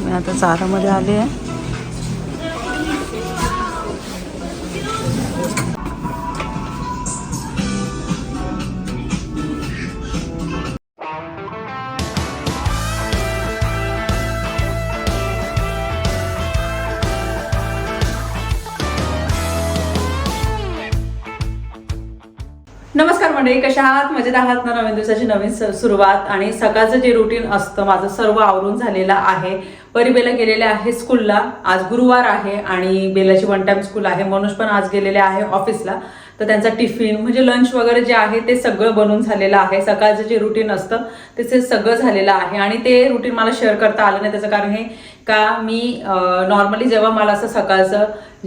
मी आता चारामध्ये आले आहे. नमस्कार मंडळी कशा आहात? मजेत आहात ना? नवीन दिवसाची नवीन सुरुवात आणि सकाळचं जे रुटीन असतं माझं सर्व आवरून झालेलं आहे. परी बेला गेलेले आहे स्कूलला. आज गुरुवार आहे आणि बेलाची वन टाइम स्कूल आहे. मनोज पण आज गेलेले आहे ऑफिसला तर त्यांचा टिफिन म्हणजे लंच वगैरे जे आहे ते सगळं बनून झालेलं आहे. सकाळचं जे रुटीन असतं त्याचे सगळं झालेलं आहे. आणि ते रुटीन मला शेअर करता आलं नाही. त्याचं कारण हे का मी नॉर्मली जेव्हा मला असं सकाळचं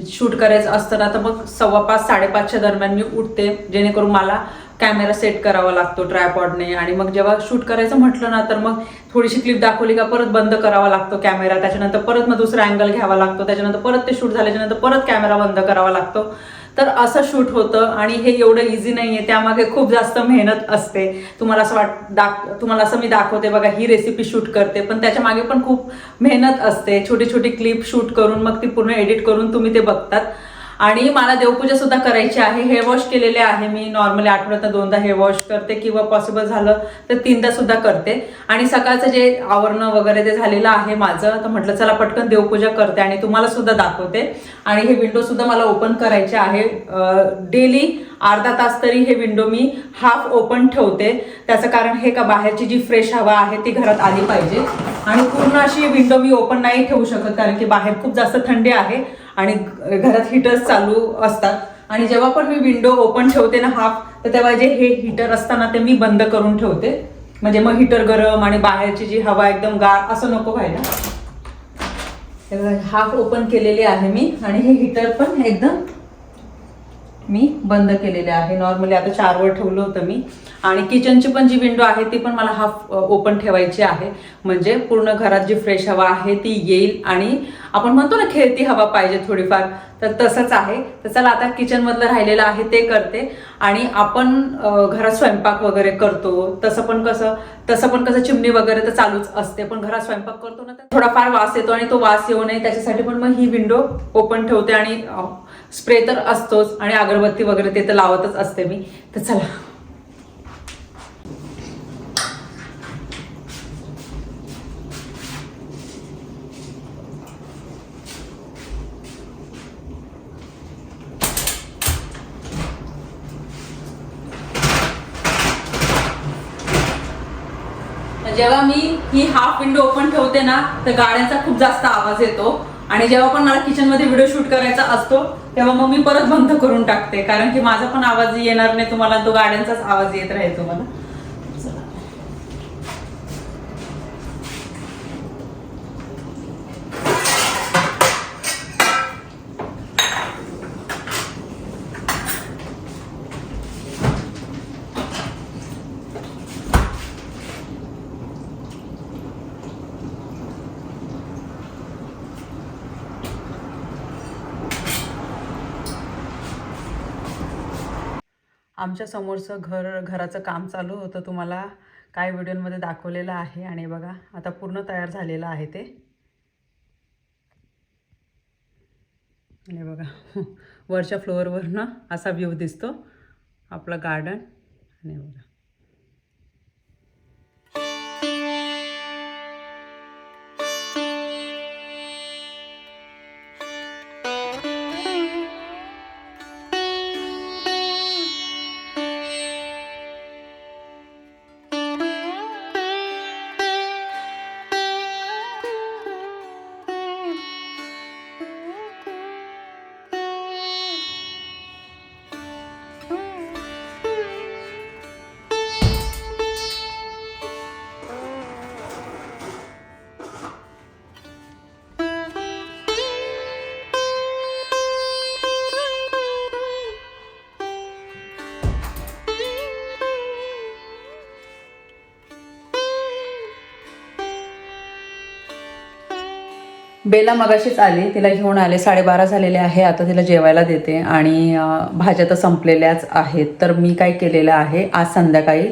शूट करायचं असतं ना तर मग सव्वा पाच साडेपाचच्या दरम्यान मी उठते. जेणेकरून मला कॅमेरा सेट करावा लागतो ट्रायपॉडने. आणि मग जेव्हा शूट करायचं म्हटलं ना तर मग थोडीशी क्लिप दाखवली का परत बंद करावा लागतो कॅमेरा. त्याच्यानंतर परत मग दुसरा अँगल घ्यावा लागतो. त्याच्यानंतर परत ते शूट झाल्याच्यानंतर परत कॅमेरा बंद करावा लागतो. तर असं शूट होतं आणि हे एवढं इझी नाही आहे त्यामागे खूप जास्त मेहनत असते. तुम्हाला असं वाट दाख तुम्हाला असं मी दाखवते बघा ही रेसिपी शूट करते. पण त्याच्यामागे पण खूप मेहनत असते. छोटी छोटी क्लिप शूट करून मग ती पूर्ण एडिट करून तुम्ही ते बघतात. आणि मला देवपूजा सुद्धा करायची आहे. हेअर वॉश केलेले आहे मी. नॉर्मली आठवड्यात दोनदा हेअर वॉश करते किंवा पॉसिबल झालं तर तीनदा सुद्धा करते. आणि सकाळचं जे आवरणं वगैरे ते झालेलं आहे माझं तर म्हटलं चला पटकन देवपूजा करते आणि तुम्हाला सुद्धा दाखवते. आणि हे विंडो सुद्धा मला ओपन करायचे आहे. डेली अर्धा तास तरी हे विंडो मी हाफ ओपन ठेवते. त्याचं कारण हे का बाहेरची जी फ्रेश हवा आहे ती घरात आली पाहिजे. आणि पूर्ण अशी विंडो मी ओपन नाही ठेवू शकत कारण की बाहेर खूप जास्त थंडी आहे. आणि घरात हीटर्स चालू असतात. आणि जेव्हा पण मी विंडो ओपन ठेवते ना हाफ तर तेव्हा जे हे हीटर असताना ते मी बंद करून ठेवते. म्हणजे मग हीटर गरम आणि बाहेरची जी हवा एकदम गार असं नको व्हायला. हाफ ओपन केलेले आहे मी आणि हे हीटर पण एकदम मी बंद केलेले आहे. नॉर्मली आता चारवर ठेवलं होतं मी. आणि किचनची पण जी विंडो आहे ती पण मला हाफ ओपन ठेवायची आहे. म्हणजे पूर्ण घरात जी फ्रेश हवा आहे ती येईल आणि आपण म्हणतो ना खेळती हवा पाहिजे थोडीफार. तर तसंच आहे. तर चला आता किचन मधलं राहिलेलं आहे ते करते. आणि आपण घरात स्वयंपाक वगैरे करतो. तसं पण कसं तसं पण कसं चिमणी वगैरे तर चालूच असते. पण घरात स्वयंपाक करतो ना तर थोडाफार वास येतो आणि तो वास येऊ नये. त्याच्यासाठी पण मग ही विंडो ओपन ठेवते आणि स्प्रे तर असतोच आणि अगरबत्ती वगैरे ते तर लावतच असते मी. तर चला. म्हणजे जेव्हा मी ही हाफ विंडो ओपन ठेवते ना तर गाड्यांचा खूप जास्त आवाज येतो. आणि जेव्हा पण मला किचनमध्ये व्हिडिओ शूट करायचा असतो तेव्हा मग मी परत बंद करून टाकते. कारण की माझा पण आवाज येणार नाही तुम्हाला तो गाड्यांचाच आवाज येत राहील तुम्हाला. आमच्या समोरचं घर घराचं काम चालू होतं. तुम्हाला काय व्हिडिओमध्ये दाखवलेलं आहे आणि बघा आता पूर्ण तयार झालेलं आहे ते. आणि बघा वरच्या फ्लोअरवरनं असा व्ह्यू दिसतो. आपलं गार्डन आणि बघा. बेला मगाशीच आली. तिला घेऊन आले. साडेबारा झालेले आहे. आता तिला जेवायला देते. आणि भाज्या तर संपलेल्याच आहेत. तर मी काय केलेलं आहे आज संध्याकाळी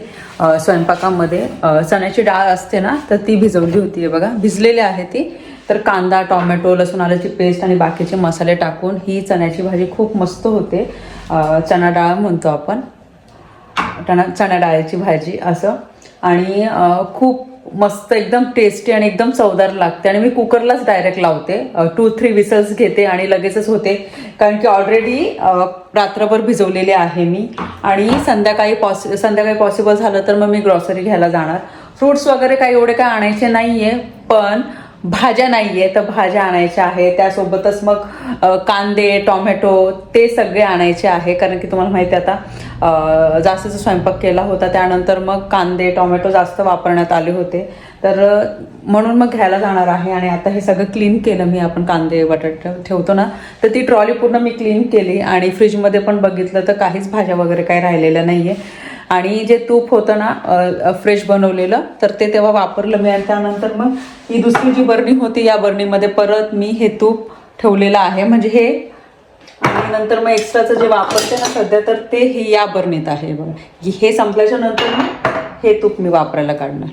स्वयंपाकामध्ये चण्याची डाळ असते ना तर ती भिजवली होती. बघा भिजलेली आहे ती. तर कांदा टोमॅटो लसूण आल्याची पेस्ट आणि बाकीचे मसाले टाकून ही चण्याची भाजी खूप मस्त होते. चणा डाळ म्हणतो आपण. चणा चणा डाळीची भाजी असं. आणि खूप मस्त एकदम टेस्टी आणि एकदम चवदार लागते. आणि मी कुकरलाच डायरेक्ट लावते. टू थ्री विसल्स घेते आणि लगेचच होते. कारण की ऑलरेडी रात्रभर भिजवलेले आहे मी. आणि संध्याकाळी पॉस संध्याकाळी पॉसिबल झालं तर मग मी ग्रॉसरी घ्यायला जाणार. फ्रुट्स वगैरे काही एवढे काय आणायचे नाही आहे पण भाज्या नाही आहे तर भाज्या आणायच्या आहे त्यासोबतच मग कांदे टोमॅटो ते सगळे आणायचे आहे. कारण की तुम्हाला माहिती आता अ, जास्तीचा स्वयंपाक केला होता त्यानंतर मग कांदे टोमॅटो जास्त वापरण्यात आले होते. तर म्हणून मग घ्यायला जाणार आहे आणि आता हे सगळं क्लीन केलं मी. आपण कांदे बटाटे ठेवतो ना तर ती ट्रॉली पूर्ण मी क्लीन केली. आणि फ्रीजमध्ये पण बघितलं तर काहीच भाज्या वगैरे काही राहिलेल्या नाही आहे आणि जे तूप होतं ना फ्रेश बनवलेलं तर ते तेव्हा वापरलं मी. आणि त्यानंतर मग ही दुसरी जी बरणी होती या बरणीमध्ये परत मी हे तूप ठेवलेलं आहे. म्हणजे हे आणि नंतर मग एक्स्ट्राचं जे वापरते ना सध्या तर ते हे या बरणीत आहे. बघा हे संपल्याच्या नंतर मग हे तूप मी वापरायला काढणार.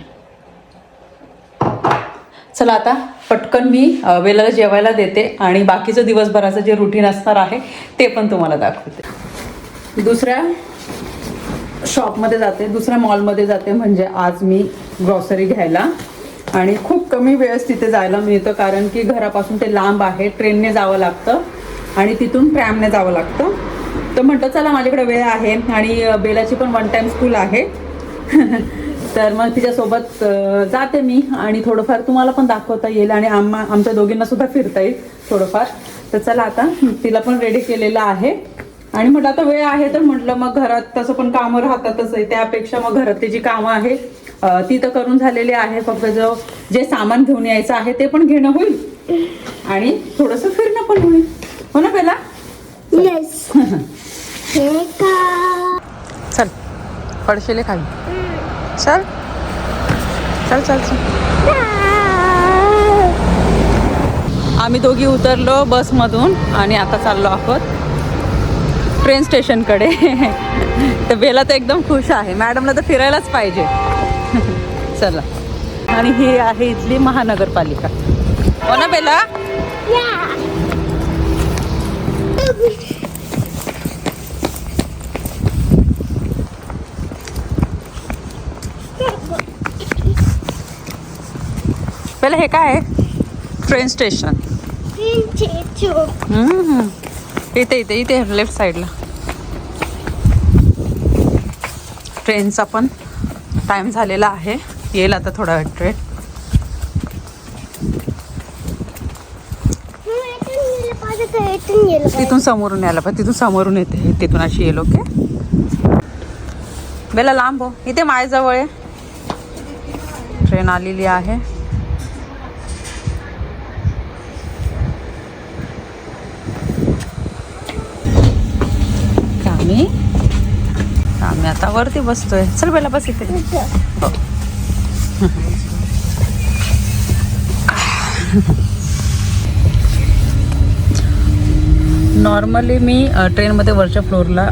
चला आता पटकन मी वेलाला जेवायला देते. आणि बाकीचं दिवसभराचं जे रुटीन असणार आहे ते पण तुम्हाला दाखवते. दुसऱ्या शॉपमध्ये जाते दुसऱ्या मॉलमध्ये जाते म्हणजे आज मी ग्रॉसरी घ्यायला. आणि खूप कमी वेळेस तिथे जायला मिळतं कारण की घरापासून ते लांब आहे ट्रेनने जावं लागतं आणि तिथून ट्रॅमने जावं लागतं. तर म्हटलं चला माझ्याकडे वेळ आहे आणि बेलाची पण वन टाईम स्कूल आहे. तर मग तिच्यासोबत जाते मी आणि थोडंफार तुम्हाला पण दाखवता येईल आणि आम्हा आमच्या दोघींना सुद्धा फिरता येईल थोडंफार. तर चला आता तिला पण रेडी केलेलं आहे. आणि म्हटलं आता वेळ आहे. तर म्हटलं मग घरात तसं पण कामं राहतातच आहे त्यापेक्षा मग घरातली जी कामं आहे ती तर करून झालेली आहे. फक्त जो जे सामान घेऊन यायचं आहे ते पण घेणं होईल. आणि थोडंसं फिरणं पण होईल. हो ना पहिला येस चल. पडशेले खाली चल. चल चल चल. आम्ही दोघी उतरलो बसमधून आणि आता चाललो आहोत. ट्रेन स्टेशनकडे तर बेला तर एकदम खुश आहे. मॅडमला तर फिरायलाच पाहिजे. चला. आणि ही आहे इथली महानगरपालिका. हो ना बेला बेला हे काय आहे? Train station. इथे इथे इथे लेफ्ट साईडला ट्रेनचा पण टाईम झालेला आहे. येईल आता थोडा वेळ. ट्रेन तिथून समोरून यायला पण तिथून समोरून येते. तिथून अशी येईल ओके बेला लांब हो. इथे माझ्याजवळ आहे. ट्रेन आलेली आहे. आम्ही आम्ही आता वरती बसतोय. चल बेला बस इथे. हो. नॉर्मली मी ट्रेनमध्ये वरच्या फ्लोअरला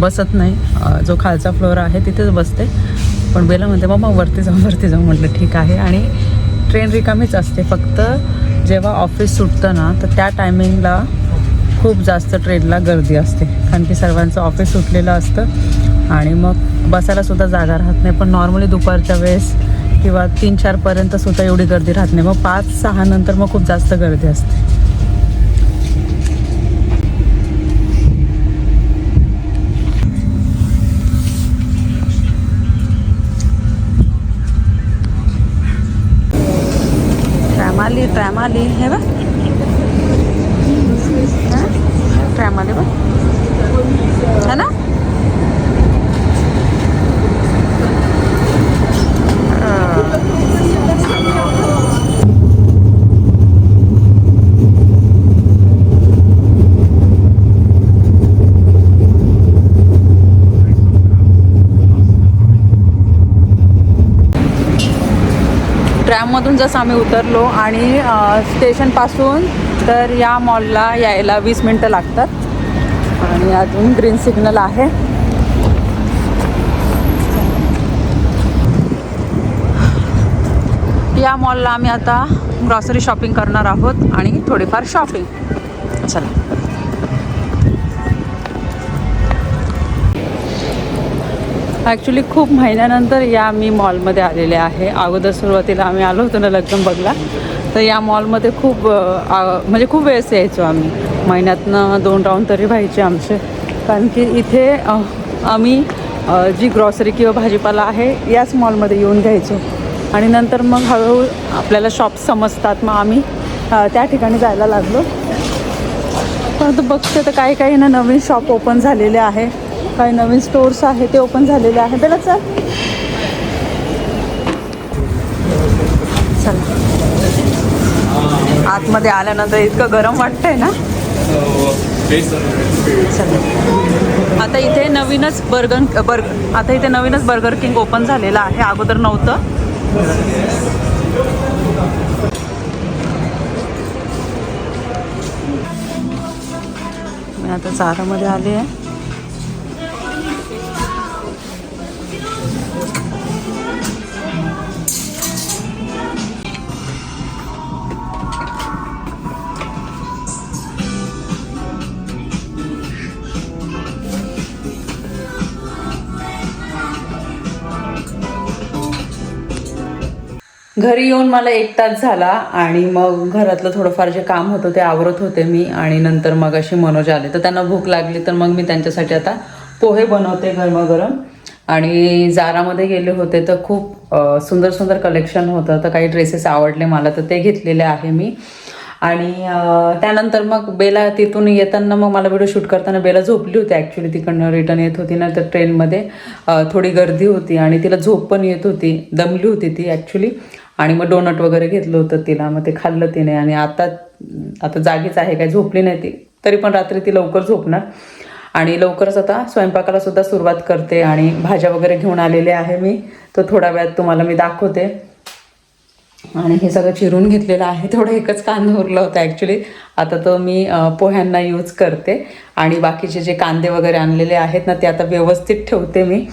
बसत नाही. जो खालचा फ्लोअर आहे तिथेच बसते. पण बेला म्हणते मग मग वरती जाऊ वरती जाऊ म्हटलं ठीक आहे. आणि ट्रेन रिकामीच असते. फक्त जेव्हा ऑफिस सुटतं ना तर त्या टायमिंगला खूप जास्त ट्रेनला गर्दी असते. कारण की सर्वांचं ऑफिस सुटलेलं असतं. आणि मग बसायला सुद्धा जागा राहत नाही. पण नॉर्मली दुपारच्या वेळेस किंवा तीन चारपर्यंत सुद्धा एवढी गर्दी राहत नाही. मग पाच सहा नंतर मग खूप जास्त गर्दी असते. ट्रॅम आली ट्रॅम आली हे बघ. ट्रॅम आली है ना? ट्रॅममधून जसं आम्ही उतरलो आणि स्टेशनपासून तर या मॉलला यायला वीस मिनटं लागतात. आणि अजून ग्रीन सिग्नल आहे. या मॉलला आम्ही आता ग्रॉसरी शॉपिंग करणार आहोत आणि थोडीफार शॉपिंग चला. ॲक्च्युली खूप महिन्यानंतर या मी मॉलमध्ये आलेले आहे. अगोदर सुरुवातीला आम्ही आलो होतो ना लग्नबगला तर या मॉलमध्ये खूप म्हणजे खूप वेळेस यायचो आम्ही. महिन्यातनं दोन राऊंड तरी व्हायचे आमचे. कारण की इथे आम्ही जी ग्रॉसरी किंवा भाजीपाला आहे याच मॉलमध्ये येऊन घ्यायचो. आणि नंतर मग हळूहळू आपल्याला शॉप्स समजतात. मग आम्ही त्या ठिकाणी जायला लागलो. परंतु बघते तर काही काही ना नवीन शॉप ओपन झालेले आहे. काही नवीन स्टोर्स आहे ते ओपन झालेले आहे. बेला चल. चला. आतमध्ये आल्यानंतर इतकं गरम वाटतंय ना? आता इथे नवीनच बर्गर बर्ग आता इथे नवीनच बर्गर किंग ओपन झालेलं आहे. अगोदर नव्हतं. मी आता चारामध्ये आले आहे. घरी येऊन मला एक तास झाला आणि मग घरातलं थोडंफार जे काम होतं ते आवरत होते मी आणि नंतर मग अशी मनोज आले. तर त्यांना भूक लागली तर मग मी त्यांच्यासाठी आता पोहे बनवते गरमागरम. आणि जारामध्ये गेले होते तर खूप सुंदर सुंदर कलेक्शन होतं तर काही ड्रेसेस आवडले मला तर ते घेतलेले आहे मी. आणि त्यानंतर मग बेला तिथून येताना मग मला व्हिडिओ शूट करताना बेला झोपली होती ॲक्च्युली तिकडनं रिटर्न येत होती ना तर ट्रेनमध्ये थोडी गर्दी होती आणि तिला झोप पण येत होती दमली होती ती ॲक्च्युली आणि मग डोनट वगैरे घेतलं होतं तिला मग ते खाल्लं तिने. आणि आता आता जागीच आहे काय झोपली नाही ती. तरी पण रात्री ती लवकर झोपणार. आणि लवकरच आता स्वयंपाकाला सुद्धा सुरुवात करते. आणि भाज्या वगैरे घेऊन आलेले आहे मी. तर थोड्या वेळात तुम्हाला मी दाखवते. आणि हे सगळं चिरून घेतलेलं आहे. थोडं एकच कांदा उरला होता ॲक्च्युली आता तो मी पोह्यांना यूज करते. आणि बाकीचे जे कांदे वगैरे आणलेले आहेत ना ते आता व्यवस्थित ठेवते मी.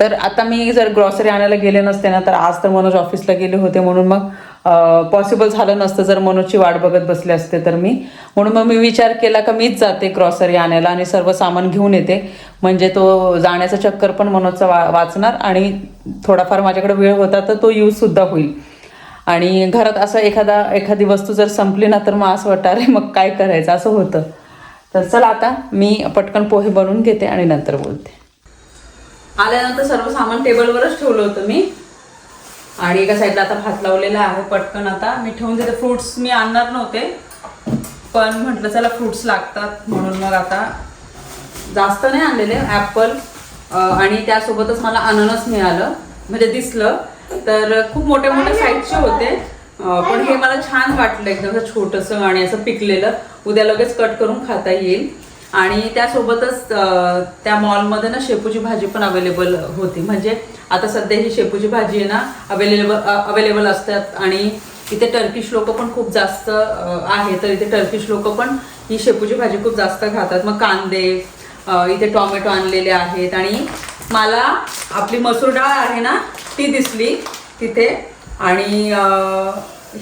तर आता मी जर ग्रॉसरी आणायला गेले नसते ना तर आज तर मनोज ऑफिसला गेले होते म्हणून मग पॉसिबल झालं नसतं जर मनोजची वाट बघत बसले असते तर मी. म्हणून मग मी विचार केला का मीच जाते ग्रॉसरी आणायला आणि सर्व सामान घेऊन येते. म्हणजे तो जाण्याचा चक्कर पण मनोजचा वा वाचणार आणि थोडाफार माझ्याकडे वेळ होता तर तो यूजसुद्धा होईल. आणि घरात असं एखादा एखादी वस्तू जर संपली ना तर मग असं वाटतं अरे मग काय करायचं? असं होतं. तर चला आता मी पटकन पोहे बनवून घेते आणि नंतर बोलते. आल्यानंतर सर्व सामान टेबलवरच ठेवलं होतं मी. आणि एका साईडला आता भात लावलेला आहे पटकन आता. मी ठेवून देते. फ्रुट्स मी आणणार नव्हते पण म्हटलं चला फ्रुट्स लागतात म्हणून मग आता जास्त नाही आणलेले. ॲपल आणि त्यासोबतच मला अननस मिळालं. म्हणजे दिसलं. तर खूप मोठ्या मोठ्या साईजचे होते. पण हे मला छान वाटलं एकदम असं छोटंसं आणि असं पिकलेलं. उद्या लगेच कट करून खाता येईल. आणि त्यासोबतच त्या मॉलमध्ये ना शेपूची भाजी पण अवेलेबल होती. म्हणजे आता सध्या ही शेपूची भाजी आहे ना अवेलेबल अवेलेबल असतात. आणि इथे टर्किश लोक पण खूप जास्त आहे. तर इथे टर्किश लोक पण ही शेपूची भाजी खूप जास्त खातात. मग कांदे इथे टोमॅटो आणलेले आहेत. आणि मला आपली मसूर डाळ आहे ना ती दिसली तिथे. आणि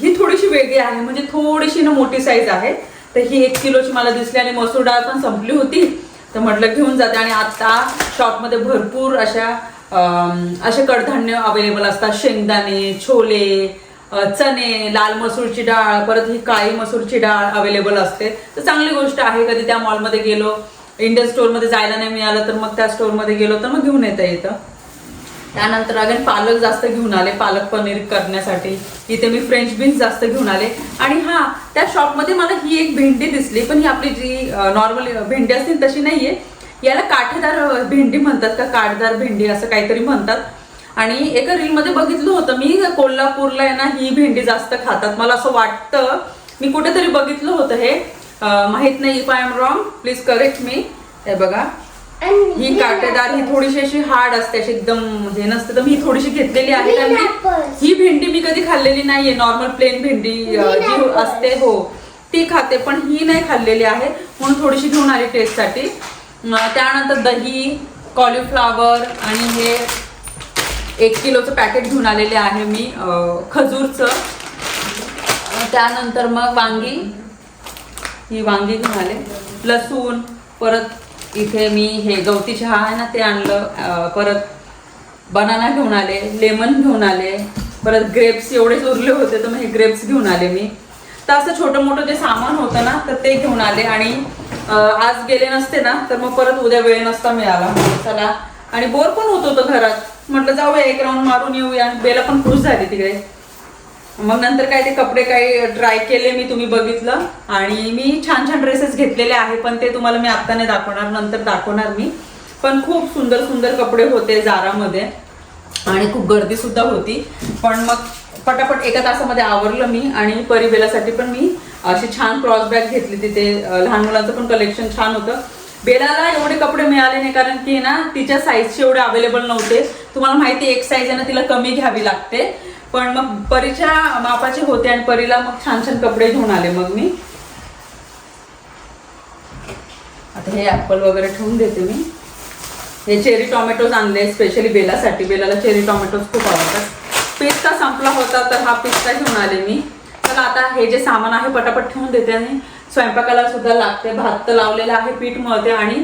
ही थोडीशी वेगळी आहे. म्हणजे थोडीशी ना मोठी साईज आहे. तर ही एक किलोची मला दिसली आणि मसूर डाळ पण संपली होती. तर म्हटलं घेऊन जाते आणि आता शॉपमध्ये भरपूर अशा असे कडधान्य अवेलेबल असतात. शेंगदाणे छोले चणे लाल मसूरची डाळ परत ही काळी मसूरची डाळ अवेलेबल असते. तर चांगली गोष्ट आहे. कधी त्या मॉलमध्ये गेलो इंडियन स्टोअरमध्ये जायला नाही मिळालं तर मग त्या स्टोअरमध्ये गेलो तर मग घेऊन येता येतं. त्यानंतर अगेन पालक जास्त घेऊन आले पालक पनीर करण्यासाठी. इथे मी फ्रेंच बीन्स जास्त घेऊन आले. आणि हा त्या शॉपमध्ये मला ही एक भेंडी दिसली पण ही आपली जी नॉर्मल भेंडी असते तशी तशी नाहीये. याला काठेदार भेंडी म्हणतात का? काठदार भेंडी असं काहीतरी म्हणतात. आणि एका रीलमध्ये बघितलं होतं मी कोल्हापूरला आहे ना ही भेंडी जास्त खातात. मला असं वाटतं मी कुठेतरी बघितलं होतं हे. माहीत माहीत नाही if I am wrong please correct me हे बघा. ही काटेदार ही थोडीशी अशी हार्ड असते अशी एकदम हे नसते तर मी थोडीशी घेतलेली आहे कारण की. ही भेंडी मी कधी खाल्लेली नाहीये नॉर्मल प्लेन भेंडी जी. असते हो ती खाते पण ही नाही खाल्लेली आहे म्हणून थोडीशी घेऊन आली टेस्टसाठी त्यानंतर दही कॉलीफ्लावर आणि हे एक किलोचं पॅकेट घेऊन आलेले आहे मी खजूरचं. त्यानंतर मग वांगी. ही वांगी घेऊन आले. लसूण परत इथे मी हे गवती चहा आहे ना ते आणलं. परत बनाना घेऊन आले लेमन घेऊन आले परत ग्रेप्स एवढेच उरले होते तर मग हे ग्रेप्स घेऊन आले मी. तर असं छोटं मोठं जे सामान होतं ना तर ते घेऊन आले आणि आज गेले नसते ना तर मग परत उद्या वेळ नसता मिळाला. चला. आणि बोर पण होत होतं घरात. म्हटलं जाऊया एक राऊंड मारून येऊया. आणि बेला पण खुश झाली तिकडे. मग नंतर काय ते कपडे काही ट्राय केले मी तुम्ही बघितलं. आणि मी छान छान ड्रेसेस घेतलेले आहे पण ते तुम्हाला मी आत्ताने नाही दाखवणार नंतर दाखवणार मी. पण खूप सुंदर सुंदर कपडे होते जारामध्ये. आणि खूप गर्दी सुद्धा होती. पण मग पटापट एका तासामध्ये आवरलं मी आणि परिबेलासाठी पण मी अशी छान क्रॉस बॅग घेतली तिथे. लहान मुलांचं पण कलेक्शन छान होतं. बेलाला एवढे कपडे मिळाले नाही कारण की ना तिच्या साईजचे एवढे अवेलेबल नव्हते. तुम्हाला माहिती एक साईज आहे ना तिला कमी घ्यावी लागते. पण मग परीच्या मापाचे होते आणि परीला मग छान छान कपडे घेऊन आले मग मी. आता हे ॲपल वगैरे ठेवून देते मी. हे चेरी टॉमॅटोज आणले स्पेशली बेलासाठी. बेलाला चेरी टॉमॅटोज खूप आवडतात. पिस्ता संपला होता तर हा पिस्ता घेऊन आले मी. तर आता हे जे सामान आहे पटापट ठेवून देते आणि स्वयंपाकाला सुद्धा लागते. भात तर लावलेलं आहे पीठ मळते आणि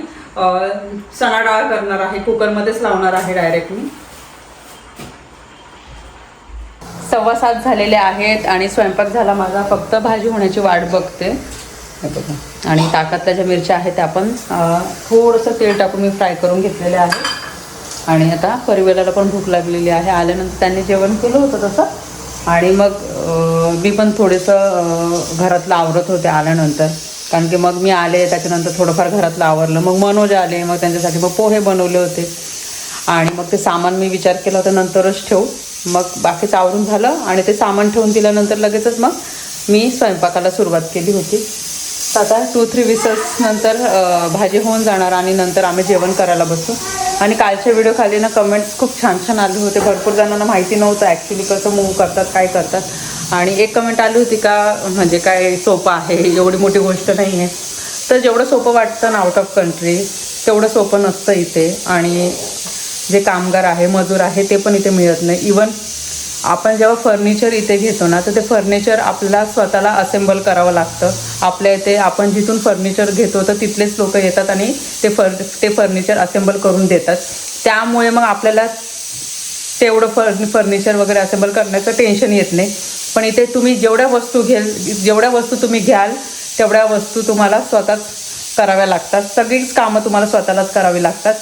चणा डाळ करणार आहे. कुकरमध्येच लावणार आहे डायरेक्ट मी. सव्वा सात झालेले आहेत आणि स्वयंपाक झाला माझा. फक्त भाजी होण्याची वाट बघते. बघा. आणि ताकात त्या मिरच्या आहेत त्या पण थोडंसं तेल टाकून मी फ्राय करून घेतलेले आहे. आणि आता परिवाराला पण भूक लागलेली आहे. आल्यानंतर त्यांनी जेवण केलं होतं तसं. आणि मग मी पण थोडंसं घरातलं आवरत होते आल्यानंतर. कारण की मग मी आले त्याच्यानंतर थोडंफार घरातलं आवरलं. मग मनोज आले मग त्यांच्यासाठी मग पोहे बनवले होते. आणि मग ते सामान मी विचार केला होता नंतरच ठेवू. मग बाकीचं आवरून झालं आणि ते सामान ठेवून दिल्यानंतर लगेचच मग मी स्वयंपाकाला सुरुवात केली होती. तर आता टू थ्री विसर्स नंतर भाजी होऊन जाणार आणि नंतर आम्ही जेवण करायला बसू. आणि कालच्या व्हिडिओ खाली ना कमेंट्स खूप छान छान आले होते. भरपूर जणांना माहिती नव्हतं ॲक्च्युली कसं मूव करतात काय करतात. आणि एक कमेंट आली होती का म्हणजे काय सोपं आहे एवढी मोठी गोष्ट नाही आहे तर जेवढं सोपं वाटतं ना आउट ऑफ कंट्री तेवढं सोपं नसतं इथे. आणि जे कामगार आहे मजूर आहे ते पण इथे मिळत नाही. इवन आपण जेव्हा फर्निचर इथे घेतो ना तर ते फर्निचर आपल्याला स्वतःला असेंबल करावं लागतं. आपल्या इथे आपण जिथून फर्निचर घेतो तर तिथलेच लोक येतात आणि ते फर ते फर्निचर असेंबल करून देतात. त्यामुळे मग आपल्याला तेवढं फर् फर्निचर वगैरे असेंबल करण्याचं टेन्शन येत नाही. पण इथे तुम्ही जेवढ्या वस्तू घेल जेवढ्या वस्तू तुम्ही घ्याल तेवढ्या वस्तू तुम्हाला स्वतःच कराव्या लागतात. सगळीच कामं तुम्हाला स्वतःलाच करावी लागतात.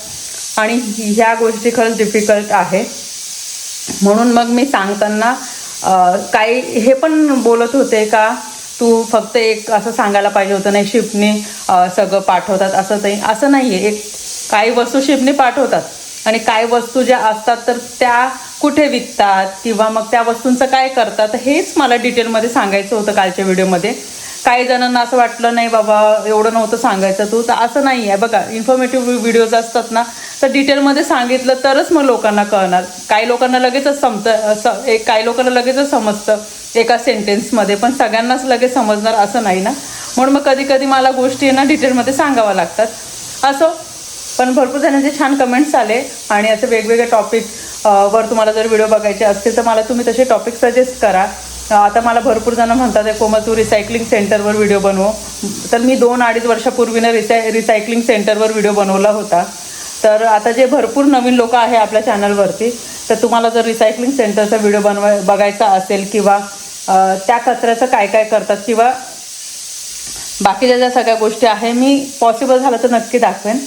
आणि ह्या गोष्टी खरंच डिफिकल्ट आहे. म्हणून मग मी सांगताना काही हे पण बोलत होते का तू फक्त एक असं सांगायला पाहिजे होतं नाही शिपने सगळं पाठवतात असं नाही असं नाही आहे एक काही वस्तू शिपने पाठवतात. आणि काही वस्तू ज्या असतात तर त्या कुठे विकतात किंवा मग त्या वस्तूंचं काय करतात हेच मला डिटेलमध्ये सांगायचं होतं कालच्या व्हिडिओमध्ये. काही जणांना असं वाटलं नाही बाबा एवढं नव्हतं सांगायचं तू. तर असं नाही आहे बघा इन्फॉर्मेटिव्ह व्हिडिओज असतात ना तर डिटेलमध्ये सांगितलं तरच मग लोकांना कळणार. काही लोकांना लगेचच समतं स- एक काही लोकांना लगेचच समजतं. एका सेंटेन्समध्ये पण सगळ्यांनाच लगेच समजणार असं नाही ना. म्हणून मग कधी कधी मला गोष्टी आहे ना डिटेलमध्ये सांगाव्या लागतात. असो. पण भरपूर जणांचे छान कमेंट्स आले. आणि असे वेगवेगळे टॉपिक वर तुम्हाला जर व्हिडिओ बघायचे असतील तर मला तुम्ही तसे टॉपिक सजेस्ट करा. आता मला भरपूर जण म्हणतात आहे कोमल तू रिसायकलिंग सेंटरवर व्हिडिओ बनव. तर मी दोन अडीच वर्षापूर्वीनं रिसाय रिसायकलिंग सेंटरवर व्हिडिओ बनवला होता. तर आता जे भरपूर नवीन लोक आहे आपल्या चॅनलवरती तर तुम्हाला जर रिसायकलिंग सेंटरचा व्हिडिओ बनवाय बघायचा असेल किंवा त्या कचऱ्याचं काय काय करतात किंवा बाकीच्या ज्या सगळ्या गोष्टी आहे मी पॉसिबल झालं तर नक्की दाखवेन.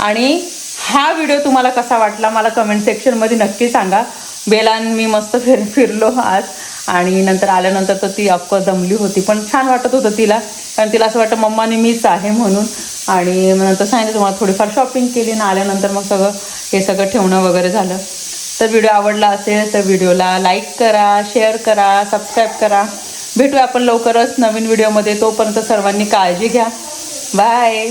आणि हा व्हिडिओ तुम्हाला कसा वाटला मला कमेंट सेक्शनमध्ये नक्की सांगा. बेलान मी मस्त फिर फिरलो आज. आणि नंतर आल्यानंतर तर ती अक्क दमली होती पण छान वाटत होतं तिला. कारण तिला असं वाटतं मम्माने मीच आहे म्हणून. आणि नंतर सांगितलं तुम्हाला थोडीफार शॉपिंग केली. ना आल्यानंतर मग सगळं हे सगळं ठेवणं वगैरे झालं. तर व्हिडिओ आवडला असेल तर व्हिडिओला लाईक करा शेअर करा सबस्क्राईब करा. भेटूया आपण लवकरच नवीन व्हिडिओमध्ये तोपर्यंत सर्वांनी काळजी घ्या. बाय